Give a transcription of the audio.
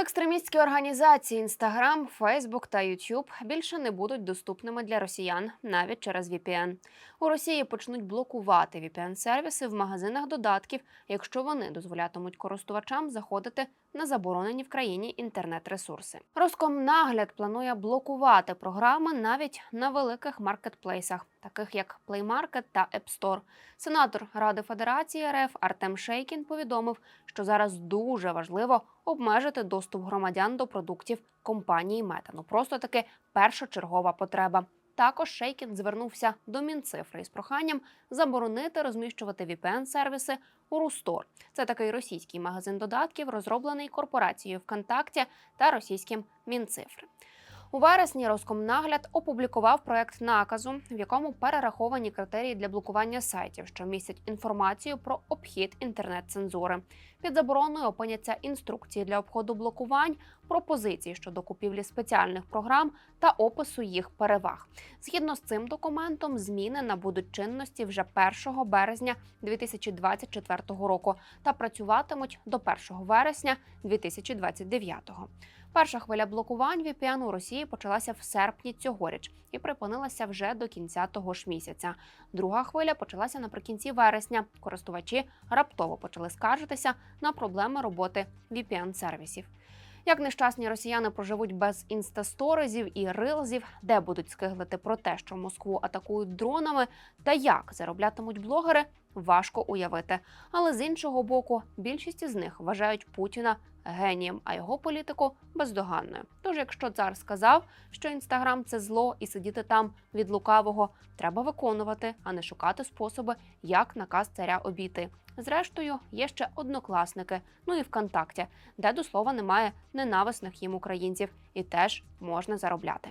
Екстремістські організації Instagram, Facebook та YouTube більше не будуть доступними для росіян навіть через VPN. У Росії почнуть блокувати VPN-сервіси в магазинах додатків, якщо вони дозволятимуть користувачам заходити на заборонені в країні інтернет-ресурси. Роскомнагляд планує блокувати програми навіть на великих маркетплейсах, таких як Play Market та App Store. Сенатор Ради Федерації РФ Артем Шейкін повідомив, що зараз дуже важливо обмежити доступ громадян до продуктів компанії Мета. Ну просто таки першочергова потреба. Також Шейкін звернувся до Мінцифри із проханням заборонити розміщувати VPN-сервіси у Рустор. Це такий російський магазин додатків, розроблений корпорацією ВКонтакті та російським Мінцифри. У вересні Роскомнагляд опублікував проект наказу, в якому перераховані критерії для блокування сайтів, що містять інформацію про обхід інтернет-цензури. Під забороною опиняться інструкції для обходу блокувань, пропозиції щодо купівлі спеціальних програм та опису їх переваг. Згідно з цим документом, зміни набудуть чинності вже 1 березня 2024 року та працюватимуть до 1 вересня 2029. Перша хвиля блокувань VPN у Росії почалася в серпні цьогоріч і припинилася вже до кінця того ж місяця. Друга хвиля почалася наприкінці вересня. Користувачі раптово почали скаржитися на проблеми роботи VPN-сервісів. Як нещасні росіяни проживуть без інстасторизів і рилзів, де будуть скиглити про те, що Москву атакують дронами, та як зароблятимуть блогери, важко уявити. Але з іншого боку, більшість із них вважають Путіна генієм, а його політику бездоганною. Тож, якщо цар сказав, що інстаграм це зло, і сидіти там від лукавого, треба виконувати, а не шукати способи, як наказ царя обійти. Зрештою, є ще однокласники, ну і ВКонтакті, де до слова немає ненависних їм українців, і теж можна заробляти.